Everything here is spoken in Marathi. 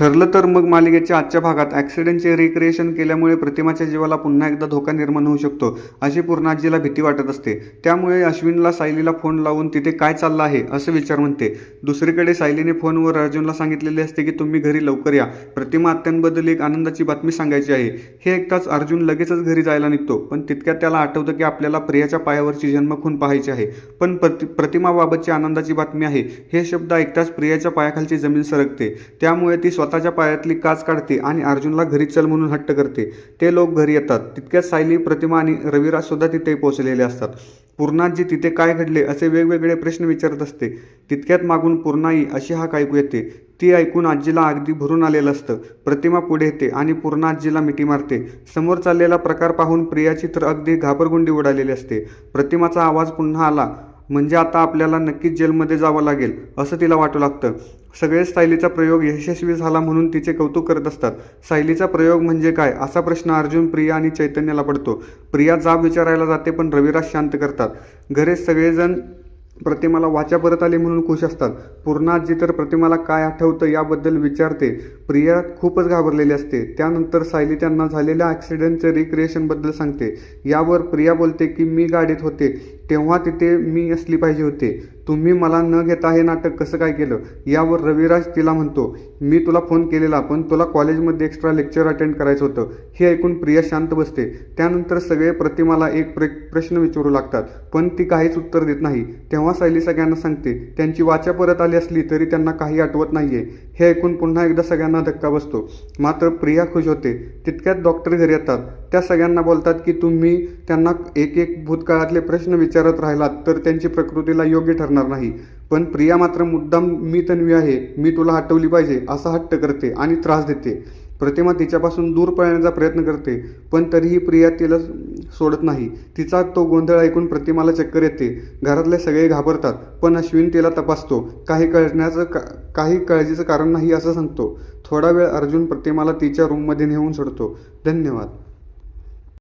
ठरलं तर मग मालिकेच्या आजच्या भागात ॲक्सिडेंटचे रिक्रिएशन केल्यामुळे प्रतिमाच्या जीवाला पुन्हा एकदा धोका निर्माण होऊ शकतो अशी पूर्णाजीला भीती वाटत असते. त्यामुळे अश्विनला सायलीला फोन लावून तिथे काय चाललं आहे असं विचार म्हणते. दुसरीकडे सायलीने फोनवर अर्जुनला सांगितलेले असते की तुम्ही घरी लवकर या. प्रतिमा आत्यांबद्दल एक आनंदाची बातमी सांगायची आहे. हे ऐकताच अर्जुन लगेचच घरी जायला निघतो पण तितक्यात त्याला आठवतं की आपल्याला प्रियाच्या पायावरची जन्मखून पाहायची आहे. पण प्रति प्रतिमाबाबतची आनंदाची बातमी आहे. हे शब्द ऐकताच प्रियाच्या पायाखालची जमीन सरकते. त्यामुळे ती स्वतःच्या पायातली काच काढते आणि अर्जुनला घरी चल म्हणून हट्ट करते. ते लोक घरी येतात. तितक्यात सायली प्रतिमा आणि रविराज सुद्धा तिथे पोहोचलेले असतात. पूर्णाजी तिथे काय घडले असे वेगवेगळे प्रश्न विचारत असते. तितक्यात मागून पूर्णाई अशी हाक ऐकू येते. ती ऐकून आजीला अगदी भरून आलेलं असतं. प्रतिमा पुढे येते आणि पूर्ण आजीला मिठी मारते. समोर चाललेला प्रकार पाहून प्रियाची तर अगदी घाबरगुंडी उडालेली असते. प्रतिमाचा आवाज पुन्हा आला म्हणजे आता आपल्याला नक्कीच जेलमध्ये जावं लागेल असं तिला वाटू लागतं. सगळेच सायलीचा प्रयोग यशस्वी झाला म्हणून तिचे कौतुक करत असतात. सायलीचा प्रयोग म्हणजे काय? असा प्रश्न अर्जुन प्रिया आणि चैतन्याला पडतो. प्रिया जाब विचारायला जाते पण रविराज शांत करतात. घरे सगळेजण प्रतिमाला वाचा परत आली म्हणून खुश असतात. पूर्णाजी तर प्रतिमाला काय आठवतं याबद्दल विचारते. प्रिया खूपच घाबरलेली असते. त्यानंतर सायली त्यांना झालेल्या ॲक्सिडेंटचे रिक्रिएशनबद्दल सांगते. यावर प्रिया बोलते की मी गाडीत होते. तेव्हा तिथे मी असली पाहिजे होते. तुम्ही मला न घेता हे नाटक कसं काय केलं? यावर रविराज तिला म्हणतो मी तुला फोन केलेला पण तुला कॉलेजमध्ये एक्स्ट्रा लेक्चर अटेंड करायचं होतं. हे ऐकून प्रिया शांत बसते. त्यानंतर सगळे प्रतिमाला एक प्र प्रश्न विचारू लागतात पण ती काहीच उत्तर देत नाही. तेव्हा सायली सगळ्यांना सांगते त्यांची वाचा परत आली असली तरी त्यांना काही आठवत नाहीये. हे ऐकून पुन्हा एकदा सगळ्यांना धक्का बसतो. मात्र प्रिया खुश होते. तितक्यात डॉक्टर घरी येतात. त्या सगळ्यांना बोलतात की तुम्ही त्यांना एक एक भूतकाळातले प्रश्न विचारत राहिलात तर त्यांची प्रकृतीला योग्य ठरणार नाही. पण प्रिया मात्र मुद्दाम मी तन्वी आहे. मी तुला हटवली पाहिजे. असा हट्ट करते आणि त्रास देते. प्रतिमा तिच्यापासून दूर पळण्याचा प्रयत्न करते पण तरीही प्रिया तिला सोडत नाही. तिचा तो गोंधळ ऐकून प्रतिमाला चक्कर येते. घरातले सगळे घाबरतात पण अश्विन तिला तपासतो. काही कळण्याचं का काही काळजीचं कारण नाही असं सांगतो. थोडा वेळ अर्जुन प्रतिमाला तिच्या रूममध्ये नेऊन सोडतो. धन्यवाद.